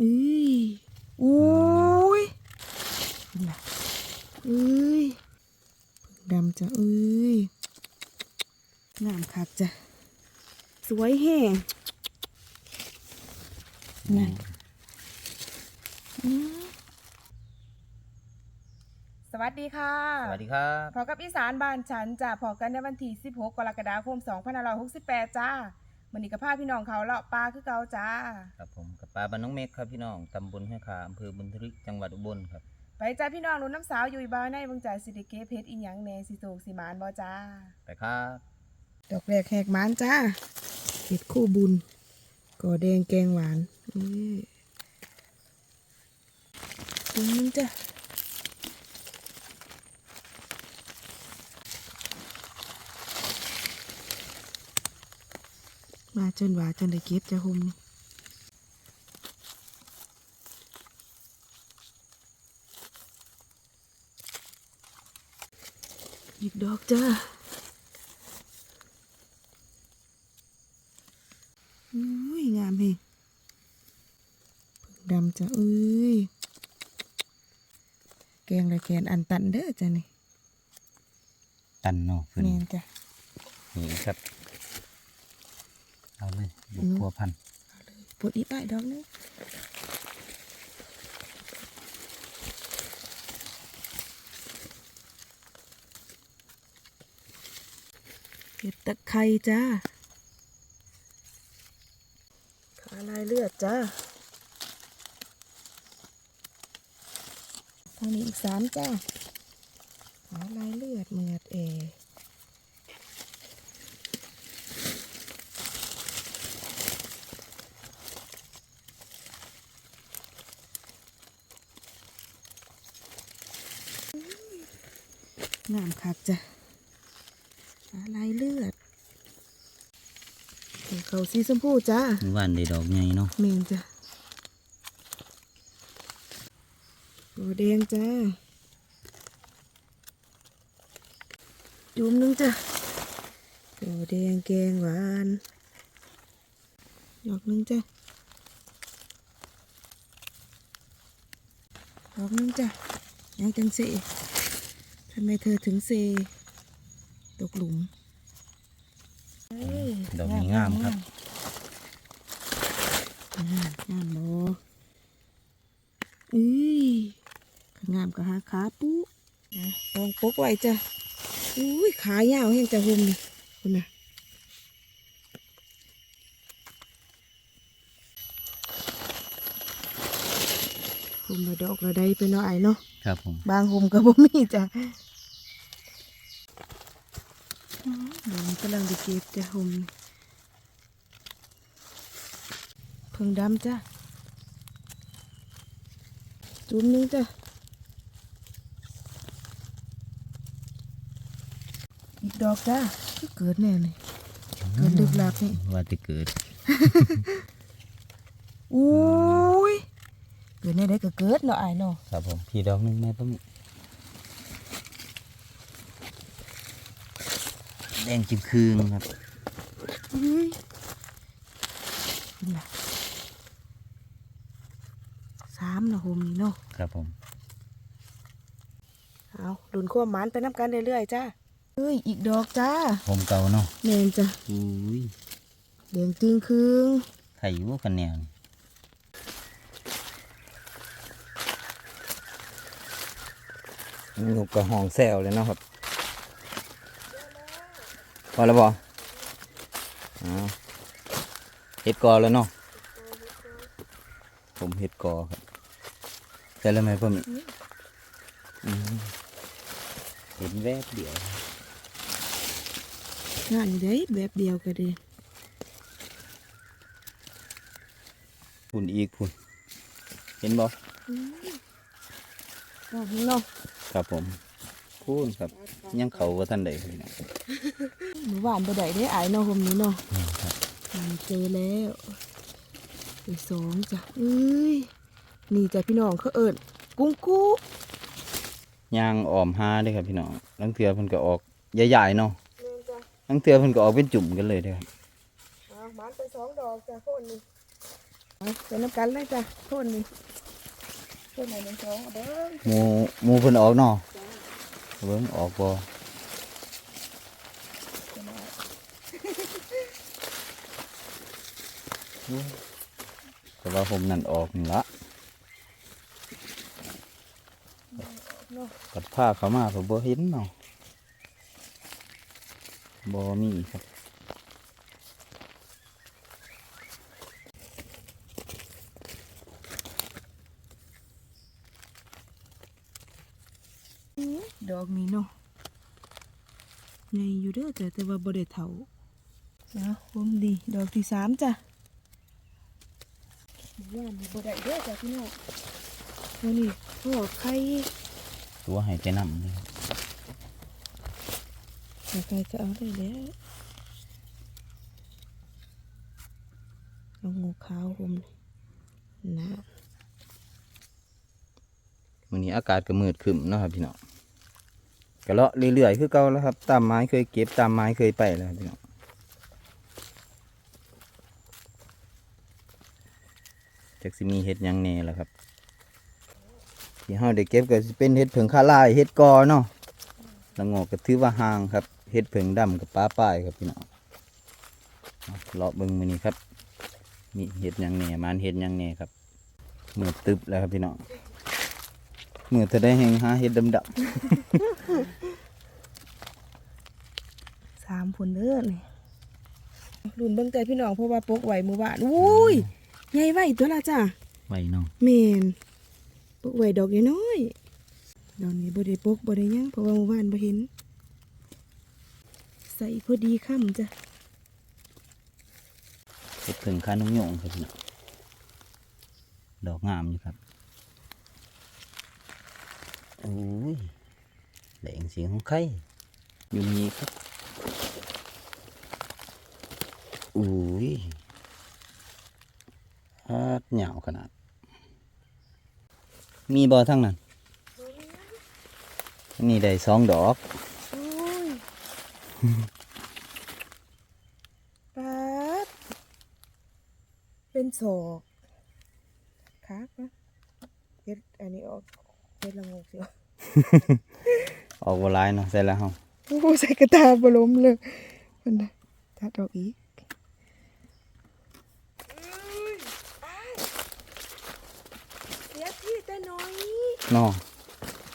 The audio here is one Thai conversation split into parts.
อุ้ยอุ้ยเป็นไงอุ้ยดำจ้ะอุ้ยงามคักจ้ะ สวยแห้งนั่นอืมสวัสดีค่ะ สวัสดีครับพอกับอีสานบ้านฉันจะพอกันในวันที่ 16 กรกฎาคม 2568 จ้ามันนี้กับพาพี่น้องเขาเลาะปลาคือเก่าจ้า ครับผมกับ ปลาบ้านน้องเมฆครับพี่น้องตำบลห้วยขาอำเภอบุญทริกจังหวัดอุบลครับ ไปจ้าพี่น้องรุ่นน้ำสาวอยู่อีบ้านในเบิ่งจ่ายสิริเกเพชรอีหยังแหน่สิโศกสิหมานบ่จ้า ไปครับดอกแรกแหกหมานจ้าเห็ดคู่บุญก่อแดงแกงหวานนี่ถุงนึงจ้ะมาจนว่าจนได้เก็บจ้ะหุมนี่ อีกดอกจ้าอุ้ยงามเฮงผึ่งดำจ้ะเอ้ย แกงละแกนอันตันเด้อจ้ะนี่ ตันเนาะเพื่อนแมนจ้ะนี่ครับ เอาเลยดูอืมพัวพันปวดอีป้ายดอกนึง ห็ดตะไคร้จ้าขาลายเลือดจ้าทางนี้อีกสามจ้าขาลายเลือดเมือดเองามคักจ้ะอะไรเลือด เขาสีชมพูจ้าเมื่อวานได้ดอกใหญ่เนาะเมนจ้ะโอแดงจ้าจุ่มหนึงจ้ะโอแดงแกงหวานดอกหนึงจ้ะดอกหนึงจ้ะยังจังเสทำไมเธอถึงเซตกหลุมเอ้ย ดอกนี้งามครับงามงามบ่อุ้ยงามก็หาขาปุ๊นะลองปกไว้จ้ะอุ้ยขายาวเห็นจะหุ่มนี่คุณน่ะหุ่มละดอกละใดไปหน่อยเนาะครับผมบางหุ่มก็บ่มีจ้ะ อ๋อเดี๋ยวมันกำลังไดีเก็บจ้ะหุ่มนี่เพิ่งดำจ้ะ จุ่มหนึงจ้ะอีกดอกจ้ะเกิดแน่เลยเกิดลึกลับนี่ว่าจะเกิดอุ้ยเกิดแน่ได้ก็เกิดเนาะไอ้ายเนาะครับผมพี่ดอกหนึงแม่ต้ม แดงจิ้มคืงครับอุ้ยนี่ล่ะสามนะโฮมนี่เนาะครับผมเอาดุนขั้วหมานไปน้ำกันเรื่อยๆจ้าเอ้ยอีกดอกจ้าผมเก่าเนาะแมนจ้ะอุ้ยแดงจึงครึ่งไข่อยู่กันแนวนี่นกกระหองแซวเลยเนาะครับ พอแล้วบออ๋อเห็ดกอแล้วเนาะผมเห็ดกอครับใช่แล้วไหมพ่อมิอืมเห็นแวบเดียวงานอยู่เด้แบบเดียวก็ดีพุ่นอีกพุ่นเห็นบ่ดอกนี้เนาะครับผม พูนครับ ยังเขาว่าท่านใดครับพี่น้องหนูหวานไปได้ได้อายเนาะโฮมนี้เนาะนี่ครับอืมเจอแล้วอีกสองจ้ะเอ้ยนี่จ้ะพี่น้องเขาเอิญกุ้งกู้ย่างอ้อมหาเด้อครับพี่น้องลังเทือเพิ่นก็ออกใหญ่ๆเนาะลังเทือเพิ่นก็ออกเป็นจุ่มกันเลยเด้อครับมันไปสองดอกจ้ะคนนี้เอาไปน้ำกันเลยจ้ะโทษนี่โทษไหนหนึ่งสองเอาเบิ้งหมูหมูเพิ่นออกเนาะ เบิ่งออกบ่แต่ว่าผมนั่นออกนี่ละเนาะกัดผ้าเขามาผมบ่เห็นเนาะบ่มีครับ ดอกนี้เนาะใหญ่อยู่เด้อ จ้ะแต่ว่าบ่ได้เท่านะผมดี ดอกที่สามจ้ะย่านนี่บ่ได้เด้อจ้ะพี่น้องแล้วนี่พ่อไข่ตัวให้ไปนำเลยแต่ไข่ก็เอาได้แล้วเอางูขาวผมนี่นะมื้อนี้อากาศก็มืดครึ้มเนาะครับพี่น้อง ก็เลาะเรื่อยๆคือเก่าแล้วครับ ตามไม้เคยเก็บตามไม้เคยไปแล้วพี่น้องจักสิมีเฮ็ดยังแน่ล่ะครับ ที่เฮาได้เก็บก็สิเป็นเฮ็ดเผิงคาลายเฮ็ดกอเนาะละงอกก็ถือว่าห่างครับเฮ็ดเผิงดำกับปลาป้ายครับพี่น้องเลาะเบิ่งมื้อนี้ครับ มีเฮ็ดยังแน่มันเฮ็ดยังแน่ครับเหมือตึบแล้วครับพี่น้อง มือจะได้แหงหาเฮ็ดดำสามผลเด้อนี่รุ่นเบิ่งใจพี่น้องเพราะว่าปกไหวมือบ้านอุ้ยใหญ่ไว้ตัวละจ้ะๆไว้เนาะแมนปกไหวดอกน้อยๆดอกนี้บ่ได้ปกบ่ได้หยังเพราะว่าหมู่บ้านบ่เห็น ใส่พอดีค่ำจ้ะเฮ็ดเผิงคานุ่งโยงครับพี่น้องดอกงามอยู่ครับ โอ้ยแหลงเสียงของไข่อยู่นี่ครับอุ้ยอาดเหนียวขนาด มีบอทั้งนั้น นี่ได้สองดอกโอ้ยปัดเป็นศอกคักนะเฮ็ดอันนี้ออก เฮ็ดละงกสิวะออกบหลายเนาะใส่แล้วเฮาโอ้ใส่กระตาบล้มเลยมันนะตัดออกอีกเสียที่แต่น้อยเนาะ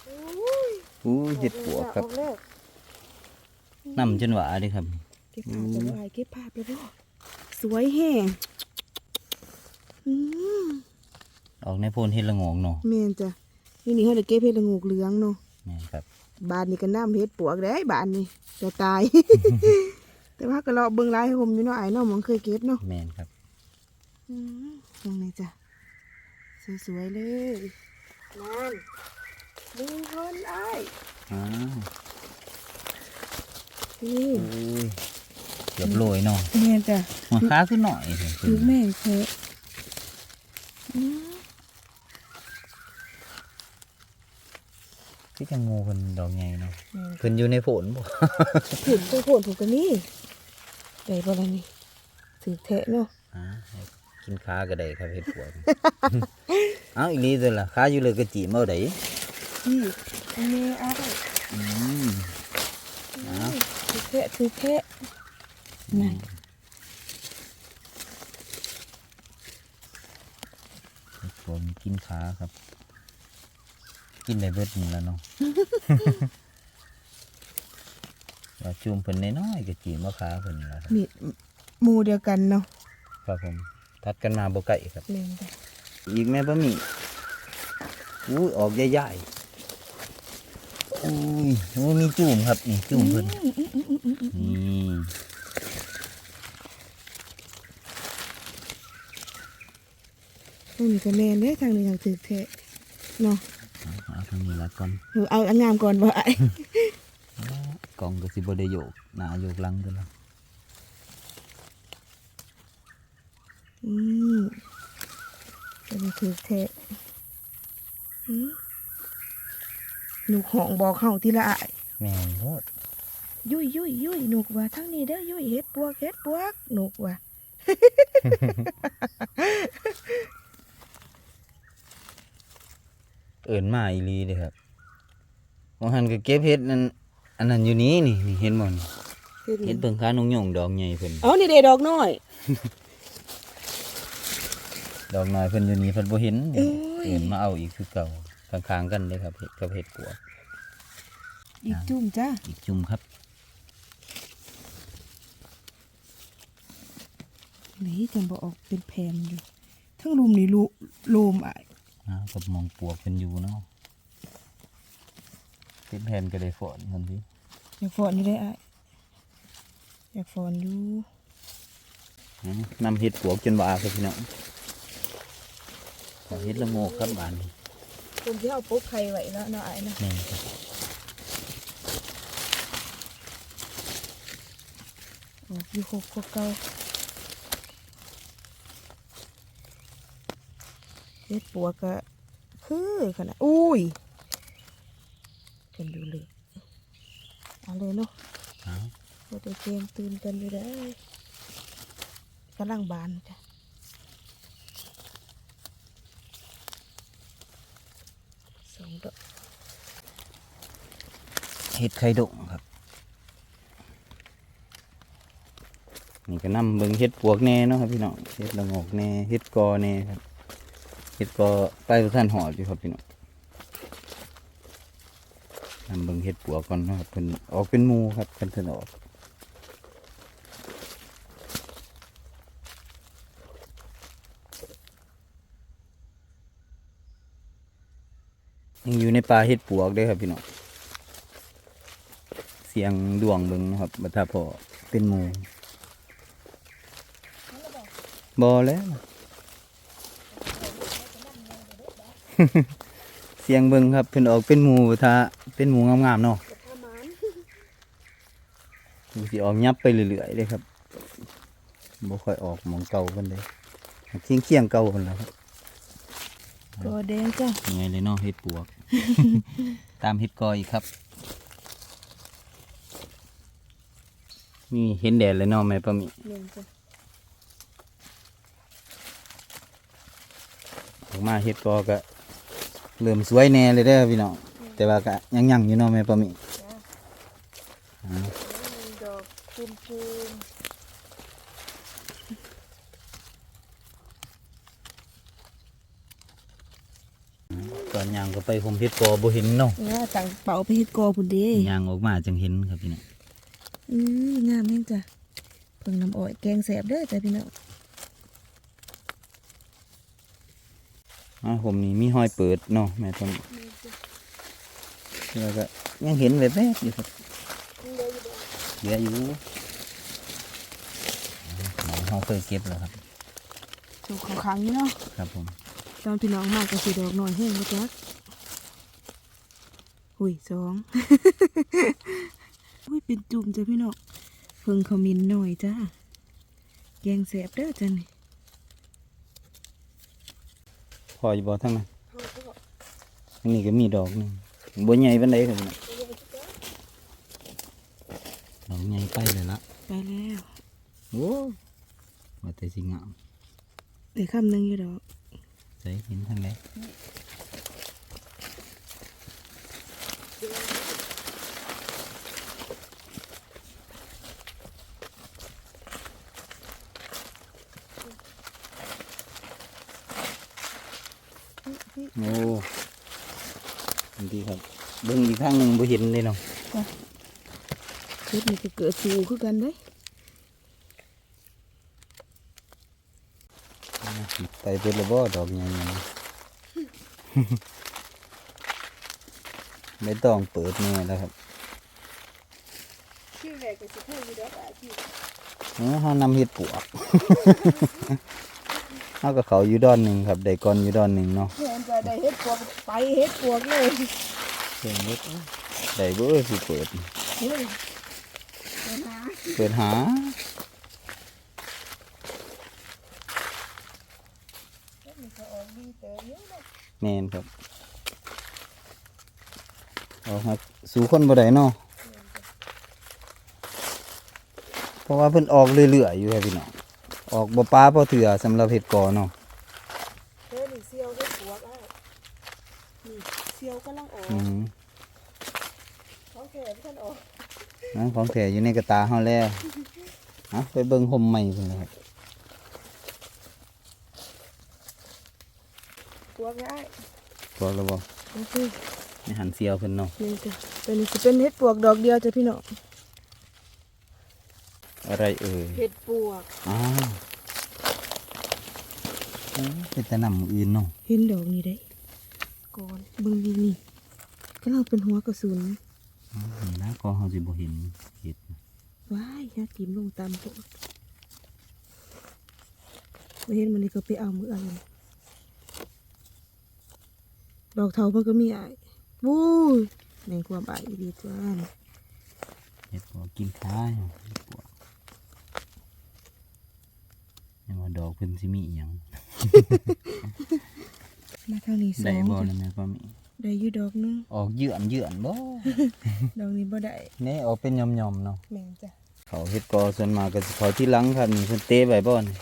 โอ้ยอู้เห็ดปวกครับออกแล้วน้ำจนหวาเดิครับเก็บภาพแล้วไอ้เก็บภาพแล้วบ่สวยแห้งอืมออกในโพนเห็ดละโงงเนาะแม่นจ้ะ นี่นี่เขาจะเก็บเห็ดละโงูเหลืองเนาะแม่นครับบานนี่ก็น้ำเห็ดปวกได้บานนี่จะตาย แต่ว่าก็เราเบิ่งหลายให้ผมอยู่เนาะไอ้เนาะมันเคยเก็บเนาะแม่นครับอืมตรงนี้จ้ะสวยๆเลยนั่นดึงคนไอ้ายอ้าวนี่อุ้ยเกือบโรยเนาะแม่นจ้ะหัวขาขึ้นหน่อยเถอะถือแม่งเถอะอืม ที่จังงูเพิ่นดอกใหญ่เนาะแม่นเพิ่นอยู่ในโผลบ่ผุนตัวผุนถูกกันนี่ได้บ่ล่ะนี่ถือแทะเนาะอ่ากินขาก็ได้ครับเห็ดปวกเอ้าอีหลีตัวล่ะขาอยู่เลยก็จีมาเอาได้นี่อันนี้เอาอืมอ้าวถือแทะถือแทะนั่นเห็ดปวกมันกินขาครับ กินได้เบิดนี่แล้วเนาะ ว่าจุ่มเพิ่นน้อยๆก็จีมาขาเพิ่นนี่ล่ะครับมีหมู่เดียวกันเนาะครับผมทัดกันมาบ่ไก่ครับ แม่นจ้ะอีกแม่บะหมี่อุ้ยออกใหญ่ๆอุ้ยโอ้ยมีจุ่มครับนี่จุ่มเพิ่นนี่ตรงนี้ก็แม่นเด้อทางนี้ทางถือแทะเนาะเอาทางนี้ละก่อนเออเอาอันงามก่อนบ่ไอ้กล่องก็สิบ่ได้โยกหน้าโยกหลังเด้อล่ะอืมจะมีถือแทะอืมหนูของบอกเข้าทีละอ้ายแม่นโลดยุยยุยยุยหนุกว่าทั้งนี้เด้อยุยเฮ็ดปวกเฮ็ดปวกหนุกว่า อิ้นมาอีหลีเด้ครับว่าหันก็เก็บเฮ็ดนั่นอันนั้นอยู่นี้นี่นี่เห็นบ่นี่เฮ็ดเบิ่งขานงยงดอกใหญ่เพิ่นเอานี่เด้ดอกน้อย ดอกน้อยเพิ่นอยู่นี่เพิ่นบ่เห็นเอ้ยเอิ้นมาเอาอีกคือเก่าข้างๆกันเลยครับเฮ็ดกับเฮ็ดปวกอีกจุ่มจ้าอีกจุ่มครับนี่จังบ่ออกเป็นแผ่นอยู่ทั้งลุมนี่ลุโลมอะ อ้าวกับมองปวกเพิ่นอยู่เนาะเป็นแผ่นก็ได้ฝนเพิ่นสิอยากฟอนอยู่ได้อะอยากฟอนอยู่อืมนำเฮ็ดปวกจนว่าครับพี่น้องขอเฮ็ดละโงกครับบานนี้ผมที่เอาปุ๊บไข่ไว้แล้วเนาะไอ้นะแม่นครับออกอยู่หกกว่าเก่า เฮ็ดปัวก็คือขนาดอุ้ยกันดูเลยเอาเลยเนาะอ้าวบ่ได้เกมตื่นกันอยู่ได้กำลังบานจ้ะสองดอกเฮ็ดไข่ดงครับ นี่ก็นำเบิ่งเฮ็ดปวกแน่เนาะครับพี่น้องเฮ็ดละโงกแน่เฮ็ดกอแน่ครับเฮ็ ดกอไปบ่ทันหอดอยู่ครับพี่น้องนำเบิ่งเฮ็ดปวก่อนนะครับเพิ่นออกเป็นมูครับเพิ่นเพิ่นออกยังอยู่ในป่าเฮ็ดปวกเด้ครับพี่น้อง เสียงดวงเบิงนะครับบัดถ้าพอเป็นมูบอแล้ว เสียงเบิ่งครับเพิ่นออกเป็นหมูถ้าเป็นหมูงามๆเนาะถ้ามันดูสิออกยับไปเรื่อยๆเลยครับบ่ค่อยออกหมองเก่าเพิ่นเลยเคียงเคียงๆเก่าเพิ่นแหล้วครับตัวแดงจ้ะยังไงเลยเนาะเฮ็ดปวก ตามเฮ็ดกออีกครับ นี่เห็นแดดเลยเนาะแม่ปะมิเนียนจ้ะออกมาเฮ็ดกอก็ เริ่มสวยแน่เลยเด้อพี่น้องแต่ว่าก็ยังๆอยู่เนาะแม่ปะมิจ้ะอ่าดอกคูมคูมตอนยางก็ไปผมเฮ็ดกอบ่เห็นเนาะเนี่ยต่างเป่าไปเฮ็ดกอพุ่นเด้ยางออกมาจังเห็นครับพี่น้องอืองามแม่งจ้ะเพิ่งน้ำอ้อยแกงแสบเด้อจ้ะพี่น้อง อ่าผมนี่มีห้อยเปิดเนาะแม่ต้นแล้วก็ยังเห็นแบบแบบๆอยู่ครับเหลืออยู่หมองเขาเคยเก็บแล้วครับถูกเขาขังนี่เนาะครับผมตอนพี่น้องมากก็สีดอกหน่อยแห้งนะจ๊ะหุยสองอุ้ยเป็นจุ่มจ้ะพี่น้องเพิ่งขมิ้นหน่อยจ้าแกงแสบเด้อจ้ะนี่ พ ออยู่บ่ทั้งนั้นอันนี้ก็มีดอกหนึงบ่ใหญ่ปานใดครับพี่น้องดอกใหญ่ไปเลยละไปแล้วโอ้ว่าแต่สิงามเดี๋ยวคำหนึ่งอยู่ดอกใส่เห็นทางไหน โอ้ดีครับเบิ่งอีกทางหนึ่งบ่เห็นเลยเนาะเฮ็ดนี่ก็เกิดสูคือกันเด้ยไปเป็นระบ่ดอกใหญ่ๆไม่ต้องเปิดแน่แล้วครับชื่อแรกก็สิเท่าอยู่ดอกอะที่เออเฮานำเฮ็ดปวก เฮากับเขาอยู่ดอนหนึ่งครับได้ก่อนอยู่ดอนหนึ่งเนาะแทนจะได้เฮ็ดปวกไปเฮ็ดปวกเลยเพิ่นเฮ็ดได้เบ่สิเปิด เฮ้ยไปหาเปิดหาเฮ็ดนี่ก็ออกดีเต๋อเยอะเลยแม่นครับเอาครับสู่คนบ่ได้เนาะเพราะว่าเพิ่นออกเรื่อยๆอยู่ครับพี่น้อง ออกบ่ปลาบ่เถื่อสำหรับเฮ็ดกอเนาะเฮ็ดนี่เซียวเฮ็ดปวกอะนี่กำลังออกอืมของแถมท่านออกนะของแท้อยู่ในกระตาเฮาแล้วเอาไปเบิ่งห่มใหม่พุ่นเลยครับตัวง่ายพอแล้วบ่โอเคในหันเสียวเพิ่นเนาะนี่จ้ะตัวนี้จะเป็นเห็ดปวกดอกเดียวจ้ะพี่น้อง อะไรเอ่ยเห็ดปวกอ้าวโอ้เป็นแต่นำอื่นเนาะเห็นดอกนี้ได้ก่อนเบิ่งนี่นี่กำลังเป็นหัวกระสุนอ๋อนี่นะก็เฮาสิบ่เห็นเห็ดว้ายยาติมลงตามโพดไม่เห็นมันนี่ก็ไปเอามืออะไรดอกเทามันก็มีอ้ายวู้ยแม่งความอ้ายอีดีจ้าเห็ดปวกกินข้าวเห็ดปวก ยังว่าดอกเพิ่นสิมีอีหยังมาทางนี้สอได้งบ่จ้ะนั่นแม่ป้ามีได้อยู่ดอกหนึงออกเหยื่อนเหยื่อนบ่ ดอกนี้บ่ได้แนี่ออกเป็นหย่อมๆเนาะ แม่งจ้ะเขาเฮ็ดกอส่วนมากก็สิเขาที่หลังครับนี่เพิ่นเตะไว้บ่นี่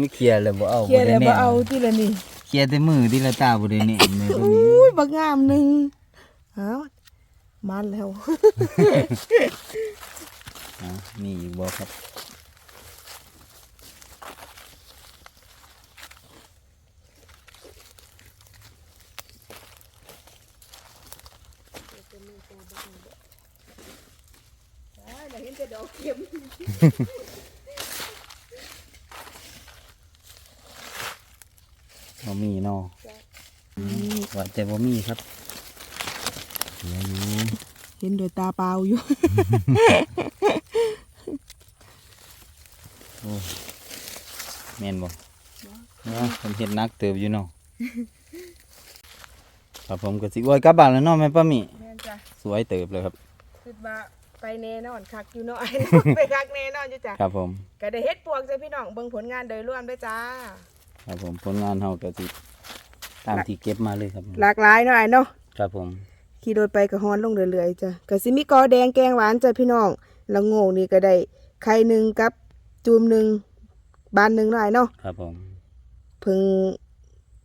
มีเคลียร์แล้วบ่เอาเคลียร์แล้วได้บ่แน่เอาที่ละนี่เคลียร์แต่มือที่ละตาบ่ได้แน่แม่ป้ามี อุ้ยบักงามหนึงอ้าวมันแล้ว อะมีอีกบ่ครับ อ้ายน่ะเห็นแต่ดอกเข็มบ่มีเนาะอืมว่าแต่บ่มีครับเหลืออยู่เห็นโดยตาเปล่าอยู่ โอ้แม่นบ่เนาะผมเฮ็ดหนักเติบอยู่เนาะครับผมก็สิอวยกลับบ้านแล้วเนาะแม่ป้ามีแม่นจ้ะสวยเติบเลยครับ คิดว่า ไปแน่นอนคักอยู่เนาะ ไปคักแน่นอนอยู่จ้ะครับผม ก็ได้เฮ็ดปวกจ้ะพี่น้องเบิ่งผลงานโดยรวมด้วยจ้า ครับผมผลงานเฮาก็สิตามที่เก็บมาเลยครับหลากหลายเนาะไอ้เนาะครับผมขี่รถไปก็ฮ้อนลงเรื่อยๆจ้ะก็สิมีกอแดงแกงหวานจ้ะพี่น้องแล้วโง่นี่ก็ได้ไข่หนึ่งกับจูมหนึ่งบานหนึ่งเนาะไอ้เนาะครับผมเพิง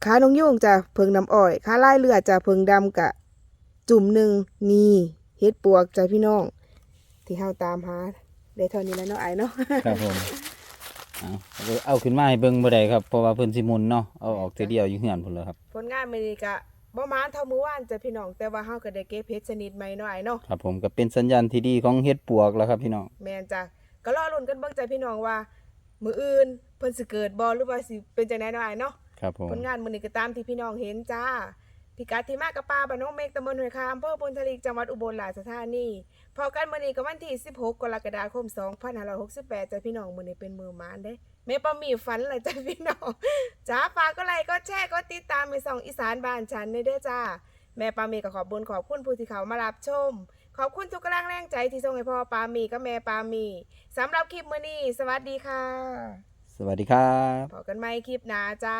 ขานงยุ่งจ้ะเพิงน้ำอ้อยขาลายเลือดจ้ะเพิงดำกะ จุ่มหนึ่งนี่เฮ็ดปวกจ้ะพี่น้อง ที่เฮาตามหาได้เท่านี้แล้วเนาะไอ้เนาะครับผมเอาเอาขึ้นมาให้เบิ่งบ่ได้ครับเพราะว่าเพิ่นสิหมุนเนาะเอาออกเทื่อเดียวอยู่เฮือนพุ่นแล้วครับผลงานมื้อนี้ก็บ่มานเท่ามื้อวานจ้ะพี่น้องแต่ว่าเฮาก็ได้เก็บเฮ็ดชนิดใหม่เนาะไอ้เนาะครับผมก็เป็นสัญญาณที่ดีของเฮ็ดปวกแล้วครับพี่น้องแม่นจ้ะก็รอลุ้นกันเบิ่งจ้ะพี่น้องว่า มื้ออื่นเพิ่นสิเกิดบ่หรือว่าสิเป็นจังไดเนาะไอ้เนาะครับผมผลงานมื้อนี้ก็ตามที่พี่น้องเห็นจ้า พิกัดที่มากับป่าบ้านน้องเมกตำบลห้วยคามอำเภอพลทลีจังหวัดอุบลราชธานีพอกันมื้อนี้ก็วันที่ 16 กรกฎาคม 2568จ้ะพี่น้องมื้อนี้เป็นมือหมานเด้แม่ป้ามีฝันเลยจ้ะพี่น้องจ้าฝากก็ไลค์ก็แชร์ก็ติดตามไปส่องอีสานบ้านฉันในเด้อจ้าแม่ปามีก็ขอบบุญขอบคุณผู้ที่เขามารับชม ขอบคุณทุกกำลังแรงใจที่ส่งให้พ่อปามีกับแม่ปามีสำหรับคลิปมื้อนี้ สวัสดีค่ะ สวัสดีครับพบกันใหม่คลิปหน้าจ้า